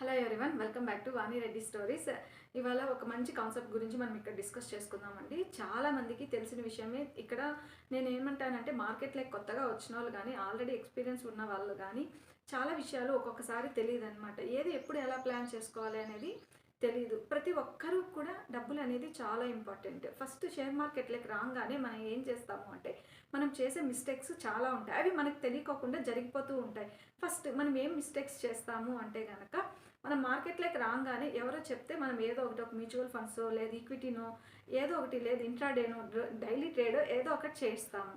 Hello everyone welcome back to Vani Reddy stories ఇవాళ ఒక మంచి కాన్సెప్ట్ గురించి మనం ఇక్కడ డిస్కస్ చేసుకుందామండి. చాలా మందికి తెలిసిన విషయమే ఇక్కడ నేను ఏమంటానంటే మార్కెట్లో కొత్తగా వచ్చిన వాళ్ళు కానీ ఆల్రెడీ ఎక్స్పీరియన్స్ ఉన్న వాళ్ళు కానీ చాలా విషయాలు ఒక్కొక్కసారి తెలియదు అనమాట ఏది ఎప్పుడు ఎలా ప్లాన్ చేసుకోవాలి అనేది తెలియదు ప్రతి ఒక్కరూ కూడా డబ్బులు అనేది చాలా ఇంపార్టెంట్ ఫస్ట్ షేర్ మార్కెట్లోకి రాగానే మనం ఏం చేస్తాము అంటే మనం చేసే మిస్టేక్స్ చాలా ఉంటాయి. అవి మనకు తెలియకోకుండా జరిగిపోతూ ఉంటాయి. ఫస్ట్ మనం ఏం మిస్టేక్స్ చేస్తాము అంటే కనుక మనం మార్కెట్లోకి రాగానే ఎవరో చెప్తే మనం ఏదో ఒకటి ఒక మ్యూచువల్ ఫండ్స్ లేదు ఈక్విటీనో ఏదో ఒకటి లేదు ఇంట్రాడేనో డైలీ ట్రేడో ఏదో ఒకటి చేస్తాము.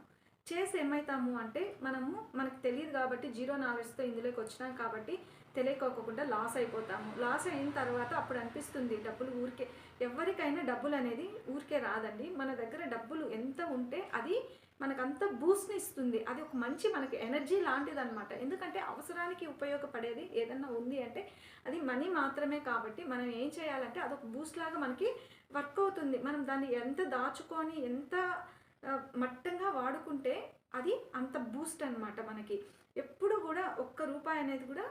చేసి ఏమవుతాము అంటే మనము మనకు తెలియదు కాబట్టి జీరో నాలెడ్జ్తో ఇందులోకి వచ్చినాం కాబట్టి తెలియకోకుండా లాస్ అయిపోతాము. లాస్ అయిన తర్వాత అప్పుడు అనిపిస్తుంది డబ్బులు ఊరికే ఎవరికైనా డబ్బులు అనేది ఊరికే రాదండి. మన దగ్గర డబ్బులు ఎంత ఉంటే అది మనకంత బూస్ట్ని ఇస్తుంది. అది ఒక మంచి మనకి ఎనర్జీ లాంటిది అనమాట ఎందుకంటే అవసరానికి ఉపయోగపడేది ఏదన్నా ఉంది అంటే అది మనీ మాత్రమే కాబట్టి మనం ఏం చేయాలంటే అదొక బూస్ట్ లాగా మనకి వర్క్ అవుతుంది. మనం దాన్ని ఎంత దాచుకొని ఎంత మట్టంగా వాడుకుంటే అది అంత బూస్ట్ అనమాట మనకి. ఎప్పుడు కూడా ఒక్క రూపాయి అనేది కూడా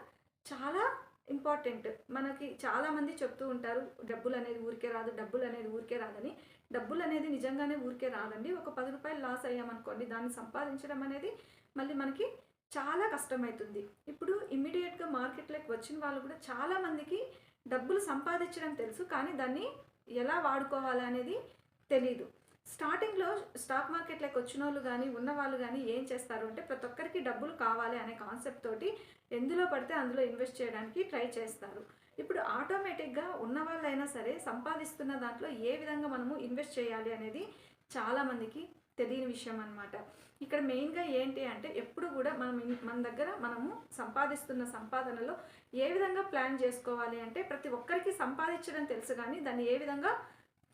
చాలా ఇంపార్టెంట్. మనకి చాలామంది చెప్తూ ఉంటారు డబ్బులు అనేది ఊరికే రాదు డబ్బులు అనేది ఊరికే రాదని. డబ్బులు అనేది నిజంగానే ఊరికే రాదండి. ఒక పది రూపాయలు లాస్ అయ్యామనుకోండి దాన్ని సంపాదించడం అనేది మళ్ళీ మనకి చాలా కష్టమవుతుంది ఇప్పుడు ఇమ్మీడియట్గా మార్కెట్లోకి వచ్చిన వాళ్ళు కూడా చాలామందికి డబ్బులు సంపాదించడం తెలుసు కానీ దాన్ని ఎలా వాడుకోవాలి అనేది తెలీదు. స్టార్టింగ్లో స్టాక్ మార్కెట్లోకి వచ్చిన వాళ్ళు కానీ ఉన్న వాళ్ళు కానీ ఏం చేస్తారు అంటే ప్రతి ఒక్కరికి డబ్బులు కావాలి అనే కాన్సెప్ట్ తోటి ఎందులో పడితే అందులో ఇన్వెస్ట్ చేయడానికి ట్రై చేస్తారు. ఇప్పుడు ఆటోమేటిక్గా ఉన్న వాళ్ళైనా సరే సంపాదిస్తున్న దాంట్లో ఏ విధంగా మనము ఇన్వెస్ట్ చేయాలి అనేది చాలామందికి తెలియని విషయం అనమాట ఇక్కడ మెయిన్గా ఏంటి అంటే ఎప్పుడు కూడా మనం మన దగ్గర మనము సంపాదిస్తున్న సంపాదనలో ఏ విధంగా ప్లాన్ చేసుకోవాలి అంటే ప్రతి ఒక్కరికి సంపాదించడం తెలుసు కానీ దాన్ని ఏ విధంగా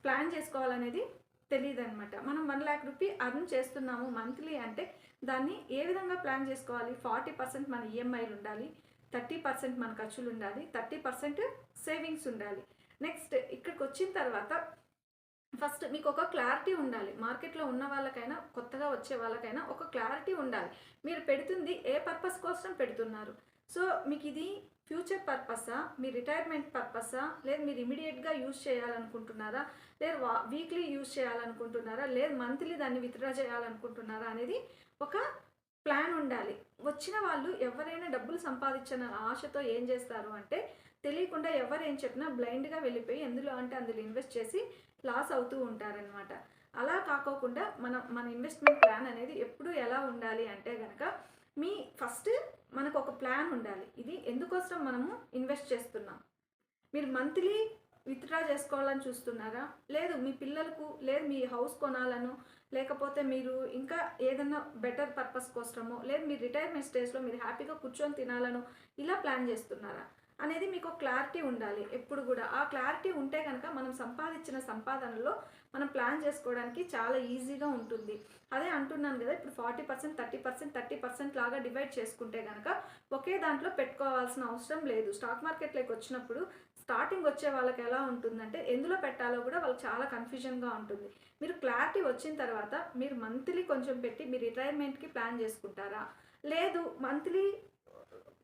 ప్లాన్ చేసుకోవాలనేది తెలియదు అనమాట మనం వన్ ల్యాక్ రూపీ అర్న్ చేస్తున్నాము మంత్లీ అంటే దాన్ని ఏ విధంగా ప్లాన్ చేసుకోవాలి? ఫార్టీ పర్సెంట్ మన ఈఎంఐలు ఉండాలి థర్టీ పర్సెంట్ మన ఖర్చులు ఉండాలి థర్టీ పర్సెంట్ సేవింగ్స్ ఉండాలి. నెక్స్ట్ ఇక్కడికి వచ్చిన తర్వాత ఫస్ట్ మీకు ఒక క్లారిటీ ఉండాలి. మార్కెట్లో ఉన్న వాళ్ళకైనా కొత్తగా వచ్చే వాళ్ళకైనా ఒక క్లారిటీ ఉండాలి. మీరు పెడుతుంది ఏ పర్పస్ కోసం పెడుతున్నారు? సో మీకు ఇది ఫ్యూచర్ పర్పసా? మీ రిటైర్మెంట్ పర్పసా? లేదు మీరు ఇమీడియట్గా యూజ్ చేయాలనుకుంటున్నారా? లేదు వా వీక్లీ యూజ్ చేయాలనుకుంటున్నారా? లేదు మంత్లీ దాన్ని విత్డ్రా చేయాలనుకుంటున్నారా అనేది ఒక ప్లాన్ ఉండాలి. వచ్చిన వాళ్ళు ఎవరైనా డబ్బులు సంపాదించిన ఆశతో ఏం చేస్తారు అంటే తెలియకుండా ఎవరు ఏం చెప్పినా బ్లైండ్గా వెళ్ళిపోయి ఎందులో అంటే అందులో ఇన్వెస్ట్ చేసి లాస్ అవుతూ ఉంటారనమాట అలా కాకోకుండా మన మన ఇన్వెస్ట్మెంట్ ప్లాన్ అనేది ఎప్పుడు ఎలా ఉండాలి అంటే కనుక మీ ఫస్ట్ మనకు ఒక ప్లాన్ ఉండాలి. ఇది ఎందుకోసం మనము ఇన్వెస్ట్ చేస్తున్నాం? మీరు మంత్లీ విత్డ్రా చేసుకోవాలని చూస్తున్నారా? లేదు మీ పిల్లలకు లేదు మీ హౌస్ కొనాలను లేకపోతే మీరు ఇంకా ఏదైనా బెటర్ పర్పస్ కోసమో లేదు మీ రిటైర్మెంట్ స్టేజ్లో మీరు హ్యాపీగా కూర్చొని తినాలను ఇలా ప్లాన్ చేస్తున్నారా? అనేది మీకు క్లారిటీ ఉండాలి ఎప్పుడు కూడా. ఆ క్లారిటీ ఉంటే కనుక మనం సంపాదించిన సంపాదనలో మనం ప్లాన్ చేసుకోవడానికి చాలా ఈజీగా ఉంటుంది. అదే అంటున్నాను కదా ఇప్పుడు forty percent thirty percent thirty percent లాగా డివైడ్ చేసుకుంటే కనుక ఒకే దాంట్లో పెట్టుకోవాల్సిన అవసరం లేదు. స్టాక్ మార్కెట్లోకి వచ్చినప్పుడు స్టార్టింగ్ వచ్చే వాళ్ళకి ఎలా ఉంటుందంటే ఎందులో పెట్టాలో కూడా వాళ్ళకి చాలా కన్ఫ్యూజన్గా ఉంటుంది. మీరు క్లారిటీ వచ్చిన తర్వాత మీరు మంత్లీ కొంచెం పెట్టి మీ రిటైర్మెంట్కి ప్లాన్ చేసుకుంటారా? లేదు మంత్లీ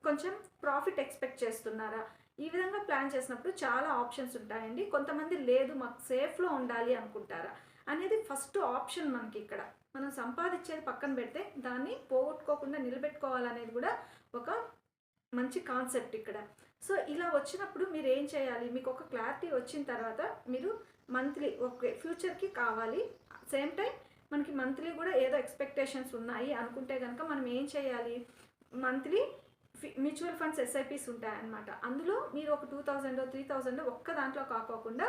కొంచెం ప్రాఫిట్ ఎక్స్పెక్ట్ చేస్తున్నారా? ఈ విధంగా ప్లాన్ చేసినప్పుడు చాలా ఆప్షన్స్ ఉంటాయండి. కొంతమంది లేదు మాకు సేఫ్లో ఉండాలి అనుకుంటారా? అనేది ఫస్ట్ ఆప్షన్ మనకి ఇక్కడ. మనం సంపాదించేది పక్కన పెడితే దాన్ని పోగొట్టుకోకుండా నిలబెట్టుకోవాలనేది కూడా ఒక మంచి కాన్సెప్ట్ ఇక్కడ. సో ఇలా వచ్చినప్పుడు మీరు ఏం చేయాలి? మీకు ఒక క్లారిటీ వచ్చిన తర్వాత మీరు మంత్లీ ఓకే ఫ్యూచర్కి కావాలి. సేమ్ టైం మనకి మంత్లీ కూడా ఏదో ఎక్స్పెక్టేషన్స్ ఉన్నాయి అనుకుంటే కనుక మనం ఏం చేయాలి? మంత్లీ మ్యూచువల్ ఫండ్స్ ఎస్ఐపిస్ ఉంటాయన్నమాట. అందులో మీరు ఒక టూ థౌజండ్ త్రీ థౌజండ్ ఒక్క దాంట్లో కాకోకుండా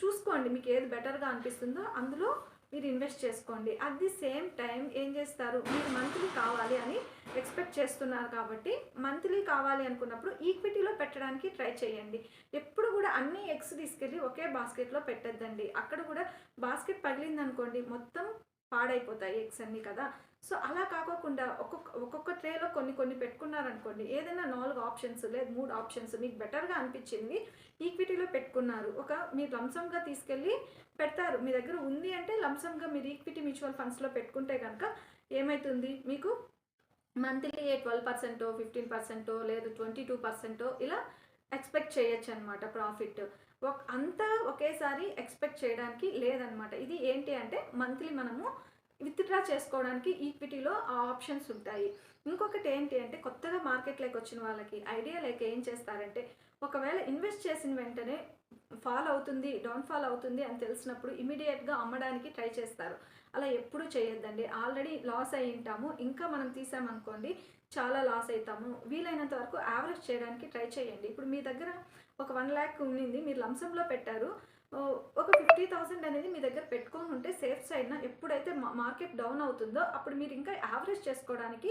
చూసుకోండి మీకు ఏది బెటర్గా అనిపిస్తుందో అందులో మీరు ఇన్వెస్ట్ చేసుకోండి. అట్ ది సేమ్ టైం ఏం చేస్తారు? మీరు మంత్లీ కావాలి అని ఎక్స్పెక్ట్ చేస్తున్నారు కాబట్టి మంత్లీ కావాలి అనుకున్నప్పుడు ఈక్విటీలో పెట్టడానికి ట్రై చేయండి. ఎప్పుడు కూడా అన్ని ఎగ్స్ తీసుకెళ్ళి ఒకే బాస్కెట్లో పెట్టద్దండి. అక్కడ కూడా బాస్కెట్ పగిలిందనుకోండి మొత్తం పాడైపోతాయి ఎగ్స్ అన్నీ కదా. సో అలా కాకోకుండా ఒక్కొక్క ఒక్కొక్క ట్రేలో కొన్ని కొన్ని పెట్టుకున్నారనుకోండి ఏదైనా నాలుగు ఆప్షన్స్ లేదు మూడు ఆప్షన్స్ మీకు బెటర్గా అనిపించింది ఈక్విటీలో పెట్టుకున్నారు. ఒక మీరు లంసంగా తీసుకెళ్ళి పెడతారు. మీ దగ్గర ఉంది అంటే లంసంగా మీరు ఈక్విటీ మ్యూచువల్ ఫండ్స్లో పెట్టుకుంటే కనుక ఏమవుతుంది మీకు మంత్లీ ట్వెల్వ్ పర్సెంటో ఫిఫ్టీన్ పర్సెంటో లేదు ట్వంటీ టూ పర్సెంటో ఇలా ఎక్స్పెక్ట్ చేయొచ్చు అనమాట ప్రాఫిట్. అంతా ఒకేసారి ఎక్స్పెక్ట్ చేయడానికి లేదనమాట ఇది ఏంటి అంటే మంత్లీ మనము విత్డ్రా చేసుకోవడానికి ఈక్విటీలో ఆ ఆప్షన్స్ ఉంటాయి. ఇంకొకటి ఏంటి అంటే కొత్తగా మార్కెట్లోకి వచ్చిన వాళ్ళకి ఐడియా లేక ఏం చేస్తారంటే ఒకవేళ ఇన్వెస్ట్ చేసిన వెంటనే ఫాల్ అవుతుంది డౌన్ ఫాల్ అవుతుంది అని తెలిసినప్పుడు ఇమీడియట్గా అమ్మడానికి ట్రై చేస్తారు. అలా ఎప్పుడూ చేయొద్దండి. ఆల్రెడీ లాస్ అయి ఉంటాము. ఇంకా మనం తీసామనుకోండి చాలా లాస్ అవుతాము. వీలైనంత వరకు యావరేజ్ చేయడానికి ట్రై చేయండి. ఇప్పుడు మీ దగ్గర ఒక వన్ ల్యాక్ ఉన్నింది మీరు లంసంలో పెట్టారు. ఒక ఫిఫ్టీ థౌసండ్ అనేది మీ దగ్గర పెట్టుకొని ఉంటే సేఫ్ సైడ్న ఎప్పుడైతే మార్కెట్ డౌన్ అవుతుందో అప్పుడు మీరు ఇంకా యావరేజ్ చేసుకోవడానికి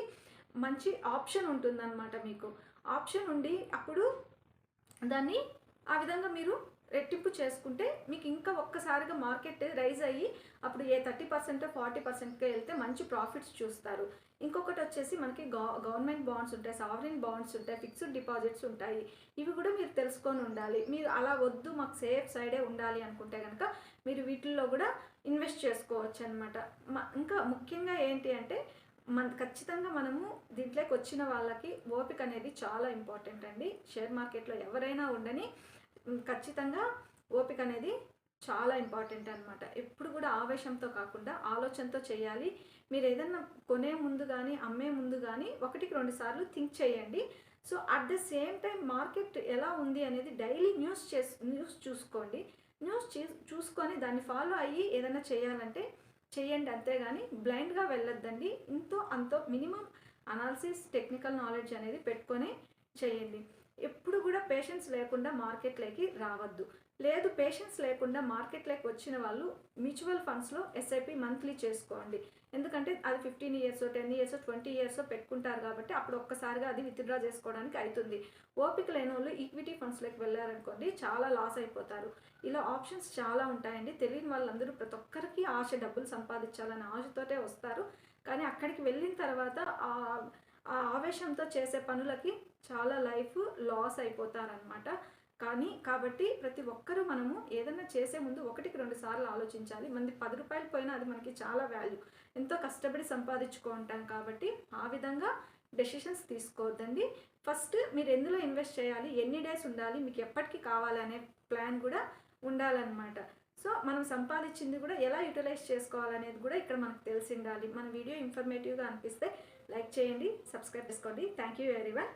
మంచి ఆప్షన్ ఉంటుందన్నమాట మీకు. ఆప్షన్ ఉండి అప్పుడు దాన్ని ఆ విధంగా మీరు రెట్టింపు చేసుకుంటే మీకు ఇంకా ఒక్కసారిగా మార్కెట్ రైజ్ అయ్యి అప్పుడు ఏ థర్టీ పర్సెంట్ ఫార్టీ పర్సెంట్కి వెళ్తే మంచి ప్రాఫిట్స్ చూస్తారు. ఇంకొకటి వచ్చేసి మనకి గవర్నమెంట్ బాండ్స్ ఉంటాయి సావరిన్ బాండ్స్ ఉంటాయి ఫిక్స్డ్ డిపాజిట్స్ ఉంటాయి. ఇవి కూడా మీరు తెలుసుకొని ఉండాలి. మీరు అలా వద్దు మాకు సేఫ్ సైడే ఉండాలి అనుకుంటే కనుక మీరు వీటిల్లో కూడా ఇన్వెస్ట్ చేసుకోవచ్చు అనమాట ఇంకా ముఖ్యంగా ఏంటి అంటే మన ఖచ్చితంగా మనము దీంట్లోకి వచ్చిన వాళ్ళకి ఓపిక అనేది చాలా ఇంపార్టెంట్ అండి. షేర్ మార్కెట్లో ఎవరైనా ఉండని ఖచ్చితంగా ఓపిక అనేది చాలా ఇంపార్టెంట్ అనమాట ఎప్పుడు కూడా ఆవేశంతో కాకుండా ఆలోచనతో చేయాలి. మీరు ఏదన్నా కొనే ముందు కానీ అమ్మే ముందు కానీ ఒకటికి రెండు సార్లు థింక్ చేయండి. So at the same time market ఎలా ఉంది అనేది డైలీ న్యూస్ చేస్ న్యూస్ చూసుకోండి. న్యూస్ చూసుకొని దాన్ని ఫాలో అయ్యి ఏదైనా చేయాలంటే చేయండి అంతేగాని బ్లైండ్గా వెళ్ళొద్దండి. ఇంతో అంతో మినిమం అనాలిసిస్ టెక్నికల్ నాలెడ్జ్ అనేది పెట్టుకొని చేయండి. ఎప్పుడు కూడా పేషెన్స్ లేకుండా మార్కెట్లోకి రావద్దు. లేదు పేషెన్స్ లేకుండా మార్కెట్లోకి వచ్చిన వాళ్ళు మ్యూచువల్ ఫండ్స్లో ఎస్ఐపి మంత్లీ చేసుకోండి. ఎందుకంటే అది fifteen years ten years twenty years పెట్టుకుంటారు కాబట్టి అప్పుడు ఒక్కసారిగా అది విత్డ్రా చేసుకోవడానికి అవుతుంది. ఓపిక లేని వాళ్ళు ఈక్విటీ ఫండ్స్లోకి వెళ్ళారనుకోండి చాలా లాస్ అయిపోతారు. ఇలా ఆప్షన్స్ చాలా ఉంటాయండి. తెలియని వాళ్ళందరూ ప్రతి ఒక్కరికి ఆశ డబ్బులు సంపాదించాలనే ఆశతోటే వస్తారు. కానీ అక్కడికి వెళ్ళిన తర్వాత ఆ ఆ ఆవేశంతో చేసే పనులకి చాలా లైఫ్ లాస్ అయిపోతారనమాట కానీ కాబట్టి ప్రతి ఒక్కరూ మనము ఏదైనా చేసే ముందు ఒకటికి రెండు సార్లు ఆలోచించాలి. మనది పది రూపాయలు పోయినా అది మనకి చాలా వాల్యూ ఎంతో కష్టపడి సంపాదించుకుంటాం కాబట్టి ఆ విధంగా డెసిషన్స్ తీసుకోవద్దండి. ఫస్ట్ మీరు ఎందులో ఇన్వెస్ట్ చేయాలి? ఎన్ని డేస్ ఉండాలి? మీకు ఎప్పటికి కావాలనే ప్లాన్ కూడా ఉండాలన్నమాట. సో మనం సంపాదించింది కూడా ఎలా యూటిలైజ్ చేసుకోవాలనేది కూడా ఇక్కడ మనకు తెలిసి ఉండాలి. మన వీడియో ఇన్ఫర్మేటివ్గా అనిపిస్తే లైక్ చేయండి సబ్స్క్రైబ్ చేసుకోండి. Thank you very one